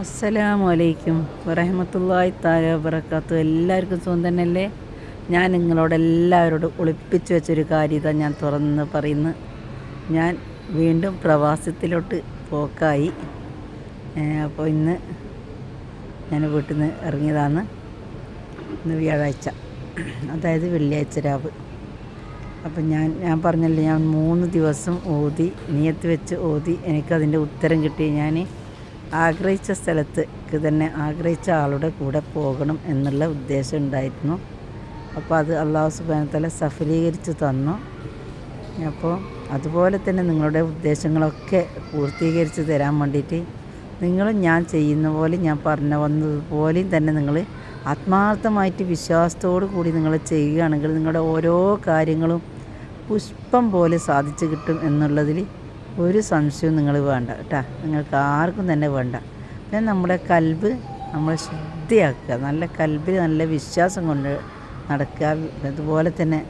അസ്സലാമു അലൈക്കും വറഹമത്തല്ലായി താല വബർക്കാത്തു എല്ലാവർക്കും സുഖം തന്നെയല്ലേ? ഞാൻ നിങ്ങളോട് എല്ലാവരോടും ഒളിപ്പിച്ച് വെച്ചൊരു കാര്യത ഞാൻ തുറന്ന് പറയുന്നു. ഞാൻ വീണ്ടും പ്രവാസത്തിലോട്ട് പോക്കായി. അപ്പോൾ ഇന്ന് ഞാൻ വീട്ടിൽ നിന്ന് ഇറങ്ങിയതാണ് ഇന്ന് വ്യാഴാഴ്ച. അതായത് വെള്ളിയാഴ്ച രാവ്. അപ്പം ഞാൻ ഞാൻ പറഞ്ഞല്ലേ ഞാൻ മൂന്ന് ദിവസം ഓതി നിയത്ത് വെച്ച് ഓതി എനിക്കതിന്റെ ഉത്തരം കിട്ടി. ഞാൻ ആഗ്രഹിച്ച സ്ഥലത്തേക്ക് തന്നെ ആഗ്രഹിച്ച ആളുടെ കൂടെ പോകണം എന്നുള്ള ഉദ്ദേശം ഉണ്ടായിരുന്നു. അപ്പോൾ അത് അള്ളാഹു സുബാനത്തല സഫലീകരിച്ച് തന്നു. അപ്പോൾ അതുപോലെ തന്നെ നിങ്ങളുടെ ഉദ്ദേശങ്ങളൊക്കെ പൂർത്തീകരിച്ച് തരാൻ വേണ്ടിയിട്ട് നിങ്ങൾ ഞാൻ ചെയ്യുന്ന പോലെ ഞാൻ പറഞ്ഞു വന്നതുപോലെയും തന്നെ നിങ്ങൾ ആത്മാർത്ഥമായിട്ട് വിശ്വാസത്തോടു കൂടി നിങ്ങൾ ചെയ്യുകയാണെങ്കിൽ നിങ്ങളുടെ ഓരോ കാര്യങ്ങളും പുഷ്പം പോലെ സാധിച്ചു കിട്ടും എന്നുള്ളതിൽ ഒരു സംശയവും നിങ്ങൾ വേണ്ട കേട്ടോ. നിങ്ങൾക്ക് ആർക്കും തന്നെ വേണ്ട. പിന്നെ നമ്മുടെ കൽബ് നമ്മൾ ശുദ്ധിയാക്കുക. നല്ല കൽബിൽ നല്ല വിശ്വാസം കൊണ്ട് നടക്കുക. അതുപോലെ തന്നെ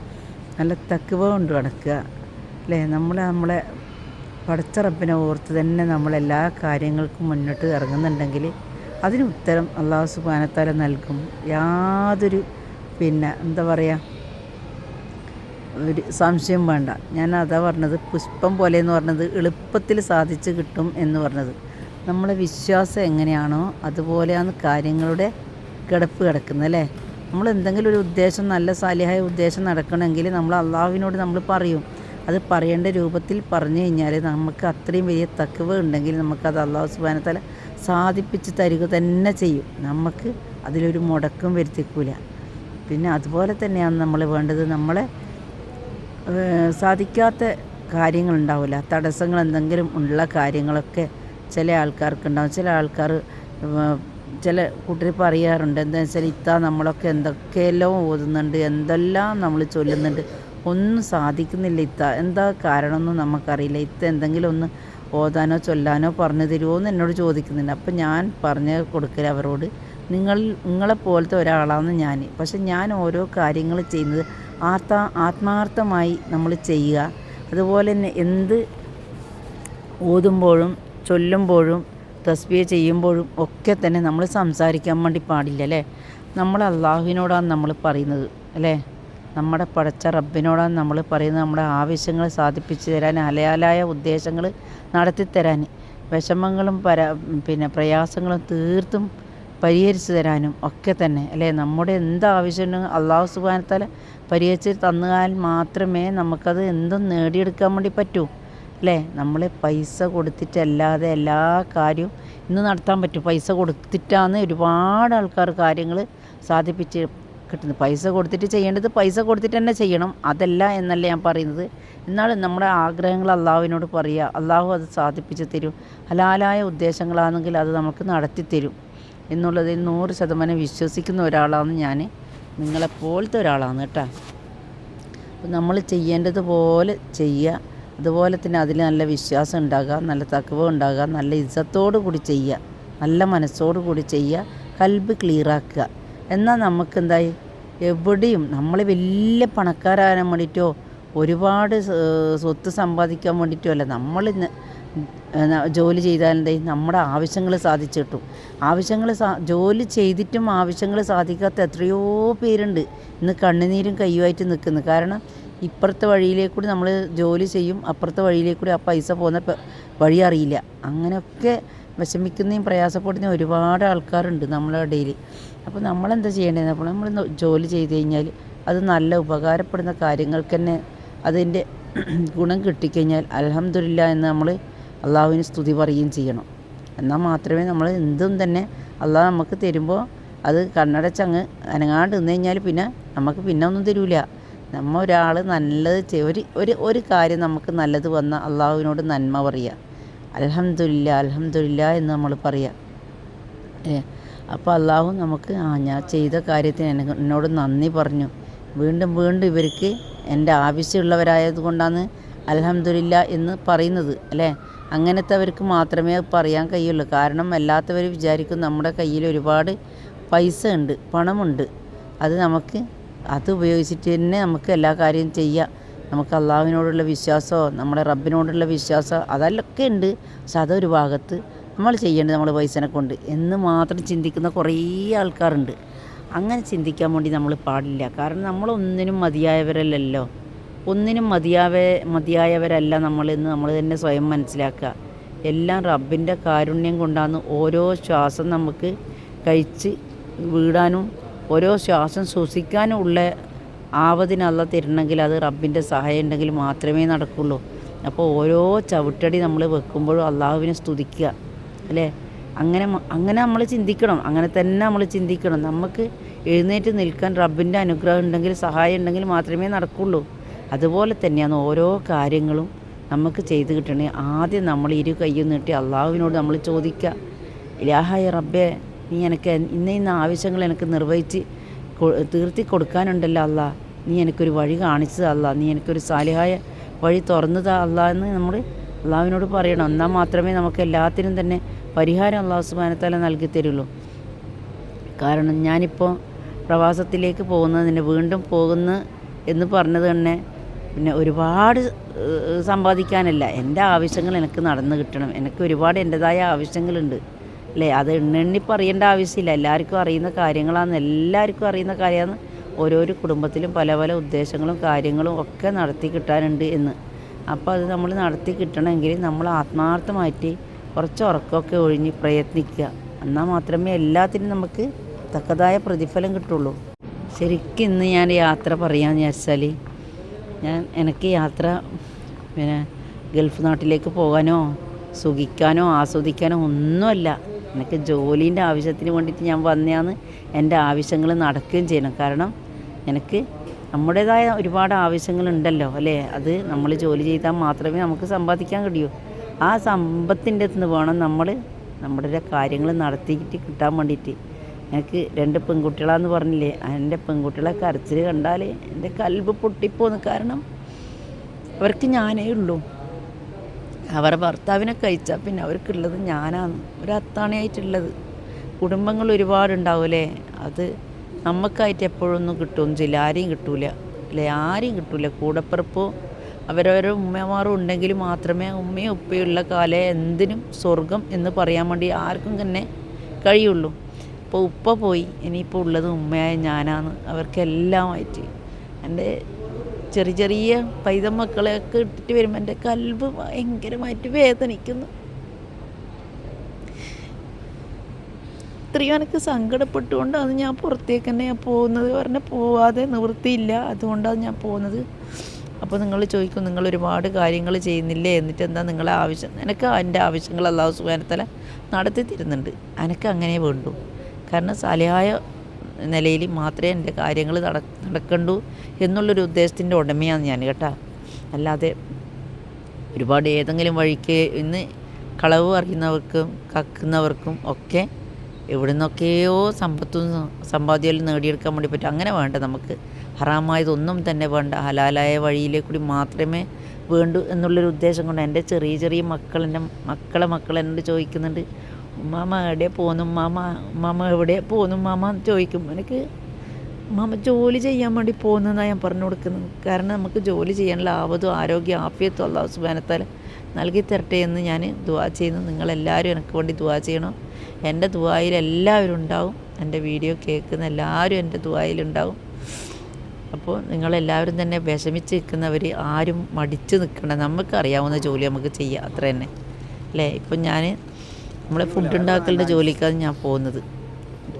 നല്ല തക്കുവ കൊണ്ട് നടക്കുക. അല്ലേ? നമ്മൾ നമ്മളെ പടച്ച റബ്ബിനെ ഓർത്ത് തന്നെ നമ്മളെല്ലാ കാര്യങ്ങൾക്കും മുന്നോട്ട് ഇറങ്ങുന്നുണ്ടെങ്കിൽ അതിന് ഉത്തരം അള്ളാഹു സുബാനത്താല നൽകും. യാതൊരു പിന്നെ എന്താ പറയുക ഒരു സംശയം വേണ്ട. ഞാൻ അതാ പറഞ്ഞത് പുഷ്പം പോലെ എന്ന് പറഞ്ഞത് എളുപ്പത്തിൽ സാധിച്ചു കിട്ടും എന്ന് പറഞ്ഞത്. നമ്മളെ വിശ്വാസം എങ്ങനെയാണോ അതുപോലെയാണ് കാര്യങ്ങളുടെ കിടപ്പ് കിടക്കുന്നത് അല്ലേ? നമ്മൾ എന്തെങ്കിലും ഒരു ഉദ്ദേശം നല്ല സാലിഹായ ഉദ്ദേശം നടക്കണമെങ്കിൽ നമ്മൾ അള്ളാഹുവിനോട് നമ്മൾ പറയും. അത് പറയേണ്ട രൂപത്തിൽ പറഞ്ഞു കഴിഞ്ഞാൽ നമുക്ക് അത്രയും വലിയ തക്കവ് ഉണ്ടെങ്കിൽ നമുക്കത് അള്ളാഹു സുബാനത്തല സാധിപ്പിച്ച് തരിക തന്നെ ചെയ്യും. നമുക്ക് അതിലൊരു മുടക്കം വരുത്തിക്കൂല. പിന്നെ അതുപോലെ തന്നെയാണ് നമ്മൾ വേണ്ടത് നമ്മളെ സാധിക്കാത്ത കാര്യങ്ങളുണ്ടാവില്ല. തടസ്സങ്ങൾ എന്തെങ്കിലും ഉള്ള കാര്യങ്ങളൊക്കെ ചില ആൾക്കാർക്കുണ്ടാവും. ചില ആൾക്കാർ ചില കൂട്ടർ അറിയാറുണ്ട് എന്താ വെച്ചാൽ ഇത്താ നമ്മളൊക്കെ എന്തൊക്കെയെല്ലാം ഓതുന്നുണ്ട് എന്തെല്ലാം നമ്മൾ ചൊല്ലുന്നുണ്ട്. ഒന്നും സാധിക്കുന്നില്ല ഇത്ത. എന്താ കാരണമെന്നും നമുക്കറിയില്ല. ഇത്ത എന്തെങ്കിലും ഒന്ന് ഓതാനോ ചൊല്ലാനോ പറഞ്ഞു തരുമോ എന്ന് എന്നോട് ചോദിക്കുന്നുണ്ട്. അപ്പം ഞാൻ പറഞ്ഞു കൊടുക്കൽ അവരോട്. നിങ്ങൾ നിങ്ങളെപ്പോലത്തെ ഒരാളാണ് ഞാൻ പക്ഷെ ഞാൻ ഓരോ കാര്യങ്ങൾ ചെയ്യുന്നത് ആത്മാ ആത്മാർത്ഥമായി നമ്മൾ ചെയ്യുക. അതുപോലെ തന്നെ എന്ത് ഓതുമ്പോഴും ചൊല്ലുമ്പോഴും തസ്ബിയ ചെയ്യുമ്പോഴും ഒക്കെ തന്നെ നമ്മൾ സംസാരിക്കാൻ വേണ്ടി പാടില്ല അല്ലേ? നമ്മൾ അള്ളാഹുവിനോടാണ് നമ്മൾ പറയുന്നത് അല്ലേ? നമ്മുടെ പടച്ച റബ്ബിനോടാണ് നമ്മൾ പറയുന്നത്. നമ്മുടെ ആവശ്യങ്ങൾ സാധിപ്പിച്ചു തരാൻ ഹലയാലായ ഉദ്ദേശങ്ങൾ നടത്തിത്തരാൻ വിഷമങ്ങളും പര പിന്നെ പ്രയാസങ്ങളും തീർത്തും പരിഹരിച്ചു തരാനും ഒക്കെ തന്നെ. അല്ലേ? നമ്മുടെ എന്ത് ആവശ്യമുണ്ടെങ്കിൽ അള്ളാഹു സുബാനത്താല പരിഹരിച്ച് തന്നാൽ മാത്രമേ നമുക്കത് എന്തും നേടിയെടുക്കാൻ വേണ്ടി പറ്റൂ. അല്ലേ? നമ്മൾ പൈസ കൊടുത്തിട്ടല്ലാതെ എല്ലാ കാര്യവും ഇന്ന് നടത്താൻ പറ്റും. പൈസ കൊടുത്തിട്ടാണ് ഒരുപാട് ആൾക്കാർ കാര്യങ്ങൾ സാധിപ്പിച്ച് കിട്ടുന്നത് പൈസ കൊടുത്തിട്ട് ചെയ്യേണ്ടത് പൈസ കൊടുത്തിട്ട് തന്നെ ചെയ്യണം. അതല്ല എന്നല്ല ഞാൻ പറയുന്നത്. എന്നാലും നമ്മുടെ ആഗ്രഹങ്ങൾ അള്ളാഹുവിനോട് പറയുക അള്ളാഹു അത് സാധിപ്പിച്ച് തരും. ഹലാലായ ഉദ്ദേശങ്ങളാണെങ്കിൽ അത് നമുക്ക് നടത്തി തരും. എന്നുള്ളതിൽ നൂറ് ശതമാനം വിശ്വസിക്കുന്ന ഒരാളാണ് ഞാൻ. നിങ്ങളെപ്പോലത്തെ ഒരാളാണ് കേട്ടോ. അപ്പോൾ നമ്മൾ ചെയ്യേണ്ടതുപോലെ ചെയ്യുക. അതുപോലെ തന്നെ അതിൽ നല്ല വിശ്വാസം ഉണ്ടാകുക നല്ല തക്കവ ഉണ്ടാകുക നല്ല ഇജ്ജത്തോടു കൂടി ചെയ്യുക നല്ല മനസ്സോടു കൂടി ചെയ്യുക കൽബ് ക്ലിയറാക്കുക എന്നാൽ നമുക്കെന്തായി എവിടെയും നമ്മൾ വലിയ പണക്കാരാകാൻ വേണ്ടിയിട്ടോ ഒരുപാട് സ്വത്ത് സമ്പാദിക്കാൻ വേണ്ടിയിട്ടുമല്ല. നമ്മൾ ജോലി എന്തായി നമ്മുടെ ആവശ്യങ്ങൾ സാധിച്ചു കിട്ടും. ആവശ്യങ്ങൾ ജോലി ചെയ്തിട്ടും ആവശ്യങ്ങൾ സാധിക്കാത്ത എത്രയോ പേരുണ്ട് ഇന്ന് കണ്ണുനീരും കയ്യുമായിട്ട് നിൽക്കുന്നു. കാരണം ഇപ്പുറത്തെ വഴിയിലേക്കൂടി നമ്മൾ ജോലി ചെയ്യും അപ്പുറത്തെ വഴിയിലേക്കൂടി ആ പൈസ പോകുന്ന വഴി അറിയില്ല. അങ്ങനെയൊക്കെ വിഷമിക്കുന്നതും പ്രയാസപ്പെടുന്ന ഒരുപാട് ആൾക്കാരുണ്ട് നമ്മളെ ഇടയിൽ. അപ്പോൾ നമ്മളെന്താ ചെയ്യേണ്ടത് അപ്പോൾ നമ്മൾ ജോലി ചെയ്ത് കഴിഞ്ഞാൽ അത് നല്ല ഉപകാരപ്പെടുന്ന കാര്യങ്ങൾക്ക് തന്നെ അതിന്റെ ഗുണം കിട്ടിക്കഴിഞ്ഞാൽ അലഹമില്ല എന്ന് നമ്മൾ അള്ളാഹുവിന് സ്തുതി പറയുകയും ചെയ്യണം. എന്നാൽ മാത്രമേ നമ്മൾ എന്തും തന്നെ അള്ളാഹ് നമുക്ക് തരുമ്പോൾ അത് കണ്ണടച്ചങ്ങ് അനങ്ങാണ്ട് നിന്ന് കഴിഞ്ഞാൽ പിന്നെ നമുക്ക് പിന്നെ ഒന്നും തരൂല. നമ്മ ഒരാൾ നല്ലത് ഒരു ഒരു ഒരു കാര്യം നമുക്ക് നല്ലത് വന്ന അള്ളാഹുവിനോട് നന്മ പറയുക. അലഹമില്ല അലഹമില്ല എന്ന് നമ്മൾ പറയുക. അപ്പോൾ അള്ളാഹു നമുക്ക് ആ ഞാൻ ചെയ്ത കാര്യത്തിന് എന്നോട് നന്ദി പറഞ്ഞു. വീണ്ടും വീണ്ടും ഇവർക്ക് എന്റെ ആവശ്യമുള്ളവരായത് കൊണ്ടാണ് അലഹമില്ല എന്ന് പറയുന്നത് അല്ലേ? അങ്ങനത്തെ അവർക്ക് മാത്രമേ പറയാൻ കഴിയുള്ളൂ. കാരണം അല്ലാത്തവർ വിചാരിക്കും നമ്മുടെ കയ്യിൽ ഒരുപാട് പൈസ ഉണ്ട് പണമുണ്ട്. അത് നമുക്ക് അത് ഉപയോഗിച്ചിട്ട് തന്നെ നമുക്ക് എല്ലാ കാര്യവും ചെയ്യാം. നമുക്ക് അള്ളാഹുവിനോടുള്ള വിശ്വാസമോ നമ്മുടെ റബ്ബിനോടുള്ള വിശ്വാസമോ അതെല്ലൊക്കെ ഉണ്ട്. പക്ഷെ അതൊരു ഭാഗത്ത് നമ്മൾ ചെയ്യേണ്ടത് നമ്മൾ പൈസനെ കൊണ്ട് എന്ന് മാത്രം ചിന്തിക്കുന്ന കുറേ ആൾക്കാരുണ്ട്. അങ്ങനെ ചിന്തിക്കാൻ വേണ്ടി നമ്മൾ പാടില്ല. കാരണം നമ്മളൊന്നിനും മതിയായവരല്ലല്ലോ. ഒന്നിനും മതിയാവ മതിയായവരല്ല നമ്മളെന്ന് നമ്മൾ തന്നെ സ്വയം മനസ്സിലാക്കുക. എല്ലാം റബ്ബിന്റെ കാരുണ്യം കൊണ്ടാണ് ഓരോ ശ്വാസം നമുക്ക് കഴിച്ച് വീടാനും ഓരോ ശ്വാസം ശ്വസിക്കാനും ഉള്ള ആവതിനല്ല തരണമെങ്കിൽ അത് റബ്ബിന്റെ സഹായം ഉണ്ടെങ്കിൽ മാത്രമേ നടക്കുള്ളൂ. അപ്പോൾ ഓരോ ചവിട്ടടി നമ്മൾ വെക്കുമ്പോഴും അള്ളാഹുവിനെ സ്തുതിക്കുക. അല്ലേ? അങ്ങനെ അങ്ങനെ നമ്മൾ ചിന്തിക്കണം. അങ്ങനെ തന്നെ നമ്മൾ ചിന്തിക്കണം. നമുക്ക് എഴുന്നേറ്റ് നിൽക്കാൻ റബ്ബിന്റെ അനുഗ്രഹം ഉണ്ടെങ്കിൽ സഹായം ഉണ്ടെങ്കിൽ മാത്രമേ നടക്കുള്ളൂ. അതുപോലെ തന്നെയാണ് ഓരോ കാര്യങ്ങളും നമുക്ക് ചെയ്ത് കിട്ടണേ. ആദ്യം നമ്മൾ ഇരു കയ്യും നീട്ടി അള്ളാഹുവിനോട് നമ്മൾ ചോദിക്കുക ഇലാഹായ റബ്ബെ നീ എനിക്ക് ഇന്ന ഇന്ന ആവശ്യങ്ങൾ എനിക്ക് നിർവഹിച്ച് തീർത്തി കൊടുക്കാനുണ്ടല്ലോ അല്ല നീ എനിക്കൊരു വഴി കാണിച്ചത് അല്ല നീ എനിക്കൊരു സാലിഹായ വഴി തുറന്നതാ അല്ല എന്ന് നമ്മൾ അള്ളാഹുവിനോട് പറയണം. എന്നാൽ മാത്രമേ നമുക്ക് എല്ലാത്തിനും തന്നെ പരിഹാരം അള്ളാഹു സുബാനത്താല നൽകി തരുള്ളൂ. കാരണം ഞാനിപ്പോൾ പ്രവാസത്തിലേക്ക് പോകുന്നതിന് വീണ്ടും പോകുന്നു എന്ന് പറഞ്ഞത് തന്നെ പിന്നെ ഒരുപാട് സമ്പാദിക്കാനല്ല. എന്റെ ആവശ്യങ്ങൾ എനിക്ക് നടന്നു കിട്ടണം. എനിക്ക് ഒരുപാട് എന്റെതായ ആവശ്യങ്ങളുണ്ട്. അല്ലേ? അത് എണ്ണെണ്ണി പറയേണ്ട ആവശ്യമില്ല. എല്ലാവർക്കും അറിയുന്ന കാര്യങ്ങളാണ്. എല്ലാവർക്കും അറിയുന്ന കാര്യമാണ്. ഓരോരോ കുടുംബത്തിലും പല പല ഉദ്ദേശങ്ങളും കാര്യങ്ങളും ഒക്കെ നടത്തി കിട്ടാനുണ്ട് എന്ന്. അപ്പോൾ അത് നമ്മൾ നടത്തി കിട്ടണമെങ്കിൽ നമ്മൾ ആത്മാർത്ഥമായിട്ട് കുറച്ച് ഉറക്കമൊക്കെ ഒഴിഞ്ഞ് പ്രയത്നിക്കുക. എന്നാൽ മാത്രമേ എല്ലാത്തിനും നമുക്ക് തക്കതായ പ്രതിഫലം കിട്ടുള്ളൂ. ശരിക്കും ഇന്ന് ഞാൻ യാത്ര പറയാമെന്ന് വിചാരിച്ചാൽ ഞാൻ എനിക്ക് യാത്ര പിന്നെ ഗൾഫ് നാട്ടിലേക്ക് പോകാനോ സുഖിക്കാനോ ആസ്വദിക്കാനോ ഒന്നുമല്ല. എനിക്ക് ജോലീന്റെ ആവശ്യത്തിന് വേണ്ടിയിട്ട് ഞാൻ വന്നതാന്ന് എന്റെ ആവശ്യങ്ങൾ നടക്കുകയും ചെയ്യണം. കാരണം എനിക്ക് നമ്മുടേതായ ഒരുപാട് ആവശ്യങ്ങളുണ്ടല്ലോ അല്ലേ? അത് നമ്മൾ ജോലി ചെയ്താൽ മാത്രമേ നമുക്ക് സമ്പാദിക്കാൻ കഴിയൂ. ആ സമ്പത്തിന്റെ അടുത്ത് വേണം നമ്മൾ നമ്മുടെ കാര്യങ്ങൾ നടത്തിയിട്ട് കിട്ടാൻ വേണ്ടിയിട്ട്. എനിക്ക് രണ്ട് പെൺകുട്ടികളാന്ന് പറഞ്ഞില്ലേ എന്റെ പെൺകുട്ടികളെ കരച്ചിൽ കണ്ടാൽ എന്റെ കൽബ് പൊട്ടിപ്പോന്ന് കാരണം അവർക്ക് ഞാനേ ഉള്ളൂ. അവരുടെ ഭർത്താവിനെ കഴിച്ചാൽ പിന്നെ അവർക്കുള്ളത് ഞാനാണ് ഒരു അത്താണിയായിട്ടുള്ളത് കുടുംബങ്ങൾ ഒരുപാടുണ്ടാവില്ലേ അത് നമുക്കായിട്ട് എപ്പോഴൊന്നും കിട്ടുമെന്ന് ചില ആരെയും കിട്ടൂല. അല്ലേ? ആരെയും കിട്ടൂല. കൂടപ്പിറപ്പോ അവരവരുടെ ഉമ്മമാരും ഉണ്ടെങ്കിൽ മാത്രമേ ഉമ്മയും ഉപ്പയുള്ള കാലേ എന്തിനും സ്വർഗം എന്ന് പറയാൻ വേണ്ടി ആർക്കും തന്നെ കഴിയുള്ളൂ. ഇപ്പോൾ ഉപ്പ പോയി ഇനിയിപ്പോൾ ഉള്ളത് ഉമ്മയായ ഞാനാണ്. അവർക്കെല്ലാമായിട്ട് എന്റെ ചെറിയ ചെറിയ പൈതൽ മക്കളെയൊക്കെ ഇട്ടിട്ട് വരുമ്പോൾ എന്റെ കൽബ് ഭയങ്കരമായിട്ട് വേദനിക്കുന്നു. ഇത്രയും എനിക്ക് സങ്കടപ്പെട്ടുകൊണ്ടാണ് ഞാൻ പുറത്തേക്ക് തന്നെ പോകുന്നത്. പറഞ്ഞാൽ പോവാതെ നിവൃത്തിയില്ല. അതുകൊണ്ടാണ് ഞാൻ പോകുന്നത്. അപ്പോൾ നിങ്ങൾ ചോദിക്കും നിങ്ങൾ ഒരുപാട് കാര്യങ്ങൾ ചെയ്യുന്നില്ലേ? എന്നിട്ട് എന്താ നിങ്ങളെ ആവശ്യം? എനിക്ക് എന്റെ ആവശ്യങ്ങൾ അള്ളാഹു സുബാനത്തല നടത്തി തരുന്നുണ്ട്. എനിക്ക് അങ്ങനെ വേണ്ടു. കാരണം സലയായ നിലയിൽ മാത്രമേ എന്റെ കാര്യങ്ങൾ നട നടക്കണ്ടൂ എന്നുള്ളൊരു ഉദ്ദേശത്തിന്റെ ഉടമയാണ് ഞാൻ കേട്ടാ. അല്ലാതെ ഒരുപാട് ഏതെങ്കിലും വഴിക്ക് ഇന്ന് കളവ് അറിയുന്നവർക്കും കക്കുന്നവർക്കും ഒക്കെ എവിടെ നിന്നൊക്കെയോ സമ്പത്തും സമ്പാദ്യവും നേടിയെടുക്കാൻ വേണ്ടി പറ്റും. അങ്ങനെ വേണ്ട നമുക്ക്. ഹറാമായതൊന്നും തന്നെ വേണ്ട. ഹലാലായ വഴിയിലെ കൂടി മാത്രമേ വേണ്ടു എന്നുള്ളൊരു ഉദ്ദേശം കൊണ്ട് എന്റെ ചെറിയ ചെറിയ മക്കൾ എന്റെ മക്കളെ മക്കൾ എന്നോട് ചോദിക്കുന്നുണ്ട്. ഉമ്മാമ എവിടെ പോന്നു ഉമ്മാമ ഉമ്മാമ എവിടെ പോന്നു ഉമ്മാമ എന്ന് ചോദിക്കും. എനിക്ക് ഉമ്മാമ ജോലി ചെയ്യാൻ വേണ്ടി പോകുന്നതെന്നാണ് ഞാൻ പറഞ്ഞു കൊടുക്കുന്നത്. കാരണം നമുക്ക് ജോലി ചെയ്യാനുള്ള ആവതും ആരോഗ്യം ആഫിയത്തും അള്ളാഹു സുബാനത്താൽ നൽകി തരട്ടെ എന്ന് ഞാൻ ദുവാ ചെയ്യുന്നു. നിങ്ങളെല്ലാവരും എനിക്ക് വേണ്ടി ദുവാ ചെയ്യണം. എന്റെ ദുവായിൽ എല്ലാവരും ഉണ്ടാവും. എന്റെ വീഡിയോ കേൾക്കുന്ന എല്ലാവരും എന്റെ ദുവായിലുണ്ടാവും അപ്പോൾ നിങ്ങളെല്ലാവരും തന്നെ വിഷമിച്ച് നിൽക്കുന്നവർ ആരും മടിച്ച് നിൽക്കണം നമുക്ക് അറിയാവുന്ന ജോലി നമുക്ക് ചെയ്യാം. അത്ര തന്നെ. അല്ലേ? ഇപ്പം ഞാൻ നമ്മളെ ഫുഡ് ഉണ്ടാക്കലിന്റെ ജോലിക്കാണ് ഞാൻ പോകുന്നത്.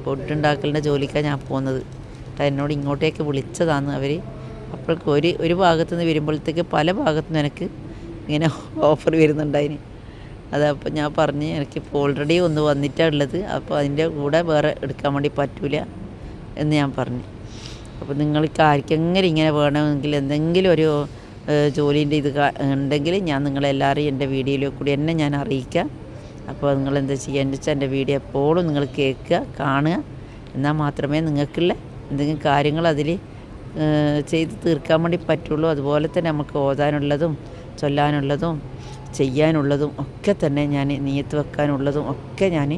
ഫുഡ് ഉണ്ടാക്കലിന്റെ ജോലിക്കാണ് ഞാൻ പോകുന്നത്. എന്നോട് ഇങ്ങോട്ടേക്ക് വിളിച്ചതാണ് അവർ അപ്പോഴേക്ക് ഒരു ഒരു ഭാഗത്തു നിന്ന് വരുമ്പോഴത്തേക്ക് പല ഭാഗത്തു നിന്ന് എനിക്ക് ഇങ്ങനെ ഓഫർ വരുന്നുണ്ടായിന്. അതപ്പോൾ ഞാൻ പറഞ്ഞ് എനിക്കിപ്പോൾ ഓൾറെഡി ഒന്ന് വന്നിട്ടാണ് ഉള്ളത്. അപ്പോൾ അതിന്റെ കൂടെ വേറെ എടുക്കാൻ വേണ്ടി പറ്റൂല എന്ന് ഞാൻ പറഞ്ഞു. അപ്പോൾ നിങ്ങൾക്ക് ആർക്കെങ്കിലും ഇങ്ങനെ വേണമെങ്കിൽ എന്തെങ്കിലും ഒരു ജോലീന്റെ ഇത് ഉണ്ടെങ്കിൽ ഞാൻ നിങ്ങളെല്ലാവരെയും എന്റെ വീഡിയോയിൽ കൂടി എന്നെ ഞാൻ അറിയിക്കാം അപ്പോൾ നിങ്ങൾ എന്താ ചെയ്യുക? വെച്ചാൽ എന്റെ വീഡിയോ എപ്പോഴും നിങ്ങൾ കേൾക്കുക കാണുക. എന്നാൽ മാത്രമേ നിങ്ങൾക്കുള്ള എന്തെങ്കിലും കാര്യങ്ങൾ അതിൽ ചെയ്ത് തീർക്കാൻ വേണ്ടി പറ്റുള്ളൂ. അതുപോലെ തന്നെ നമുക്ക് ഓതാനുള്ളതും ചൊല്ലാനുള്ളതും ചെയ്യാനുള്ളതും ഒക്കെ തന്നെ ഞാൻ നീയത്ത് വെക്കാനുള്ളതും ഒക്കെ ഞാൻ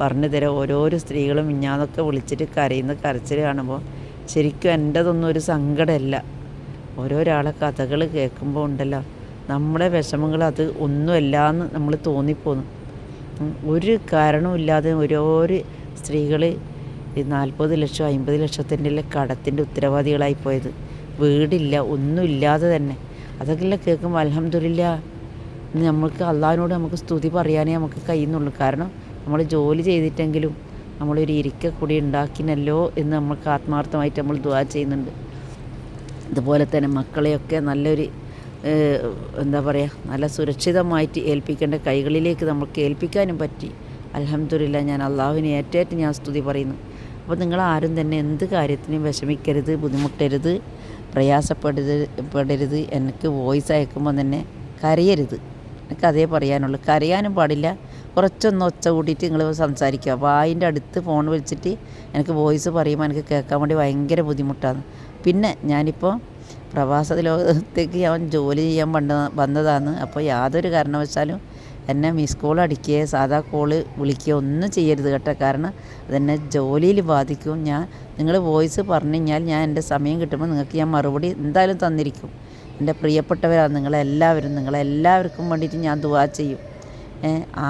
പറഞ്ഞു തരാം. ഓരോരോ സ്ത്രീകളും ഇഞ്ഞാന്നൊക്കെ വിളിച്ചിട്ട് കരയുന്ന കരച്ചിൽ കാണുമ്പോൾ ശരിക്കും എന്റെതൊന്നും ഒരു സങ്കടമല്ല ഓരോരാളെ കഥകൾ കേൾക്കുമ്പോൾ ഉണ്ടല്ലോ. നമ്മുടെ വിഷമങ്ങൾ അത് ഒന്നുമല്ല എന്ന് നമ്മൾ തോന്നിപ്പോന്നു ഒരു കാരണവുമില്ലാതെ ഓരോ സ്ത്രീകൾ നാൽപ്പത് ലക്ഷം അമ്പത് ലക്ഷത്തിന്റെ കടത്തിന്റെ ഉത്തരവാദികളായി പോയത്. വീടില്ല ഒന്നുമില്ലാതെ തന്നെ. അതൊക്കെ കേൾക്കുമ്പോൾ അലഹമില്ല നമ്മൾക്ക് അള്ളാഹിനോട് നമുക്ക് സ്തുതി പറയാനേ നമുക്ക് കഴിയുന്നുള്ളൂ. കാരണം നമ്മൾ ജോലി ചെയ്തിട്ടെങ്കിലും നമ്മളൊരു ഇരിക്ക കൂടി ഉണ്ടാക്കിനല്ലോ എന്ന് നമ്മൾക്ക് ആത്മാർത്ഥമായിട്ട് നമ്മൾ ദുആ ചെയ്യുന്നുണ്ട്. അതുപോലെ തന്നെ മക്കളെയൊക്കെ നല്ലൊരു എന്താ പറയുക നല്ല സുരക്ഷിതമായിട്ട് ഏൽപ്പിക്കേണ്ട കൈകളിലേക്ക് നമുക്ക് ഏൽപ്പിക്കാനും പറ്റി. അലഹമില്ല ഞാൻ അള്ളാഹുവിനെ ഏറ്റേറ്റ് ഞാൻ സ്തുതി പറയുന്നു. അപ്പോൾ നിങ്ങൾ ആരും തന്നെ എന്ത് കാര്യത്തിനും വിഷമിക്കരുത് ബുദ്ധിമുട്ടരുത് പ്രയാസപ്പെടരുത് പെടരുത്. എനിക്ക് വോയിസ് അയക്കുമ്പോൾ തന്നെ കരയരുത്. എനിക്ക് അതേ പറയാനുള്ളൂ. കരയാനും പാടില്ല. കുറച്ചൊന്ന് ഒച്ച കൂട്ടിയിട്ട് നിങ്ങൾ സംസാരിക്കുക. വായിന്റെ അടുത്ത് ഫോൺ വിളിച്ചിട്ട് എനിക്ക് വോയിസ് പറയുമ്പോൾ എനിക്ക് കേൾക്കാൻ വേണ്ടി ഭയങ്കര ബുദ്ധിമുട്ടാണ്. പിന്നെ ഞാനിപ്പോൾ പ്രവാസ ലോകത്തേക്ക് ഞാൻ ജോലി ചെയ്യാൻ വന്ന വന്നതാണ്. അപ്പോൾ യാതൊരു കാരണവശാലും എന്നെ മിസ് കോൾ അടിക്കുകയോ സാധാ കോൾ വിളിക്കുകയോ ഒന്നും ചെയ്യരുത് കേട്ടോ. കാരണം അതെന്നെ ജോലിയിൽ ബാധിക്കും. ഞാൻ നിങ്ങൾ വോയിസ് പറഞ്ഞു കഴിഞ്ഞാൽ ഞാൻ എന്റെ സമയം കിട്ടുമ്പോൾ നിങ്ങൾക്ക് ഞാൻ മറുപടി എന്തായാലും തന്നിരിക്കും. എന്റെ പ്രിയപ്പെട്ടവരാണ് നിങ്ങളെല്ലാവരും. നിങ്ങളെല്ലാവർക്കും വേണ്ടിയിട്ട് ഞാൻ ദുവാ ചെയ്യും.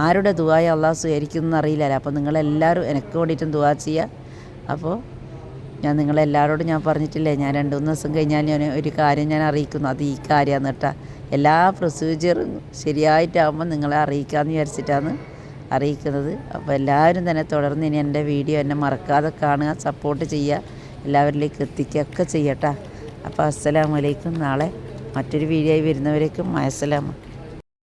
ആരുടെ ദുവായ അള്ളാഹു സ്വീകരിക്കുന്നു അറിയില്ലല്ലോ. അപ്പോൾ നിങ്ങളെല്ലാവരും എനിക്ക് വേണ്ടിയിട്ടും ദുവാ ചെയ്യുക അപ്പോൾ ഞാൻ നിങ്ങളെല്ലാവരോടും ഞാൻ പറഞ്ഞിട്ടില്ലേ ഞാൻ രണ്ട് മൂന്ന് ദിവസം കഴിഞ്ഞാൽ ഞാൻ ഒരു കാര്യം ഞാൻ അറിയിക്കുന്നു. അത് ഈ കാര്യമാണ് കേട്ടോ. എല്ലാ പ്രൊസീജിയറും ശരിയായിട്ടാകുമ്പോൾ നിങ്ങളെ അറിയിക്കാമെന്ന് വിചാരിച്ചിട്ടാണ് അറിയിക്കുന്നത്. അപ്പോൾ എല്ലാവരും തന്നെ തുടർന്ന് ഇനി എന്റെ വീഡിയോ എന്നെ മറക്കാതെ കാണുക സപ്പോർട്ട് ചെയ്യുക എല്ലാവരിലേക്ക് എത്തിക്കുകയൊക്കെ ചെയ്യട്ടോ. അപ്പോൾ അസ്സലാമലൈക്കും നാളെ മറ്റൊരു വീഡിയോ ആയി വരുന്നവരേക്കും അസ്സലാമ.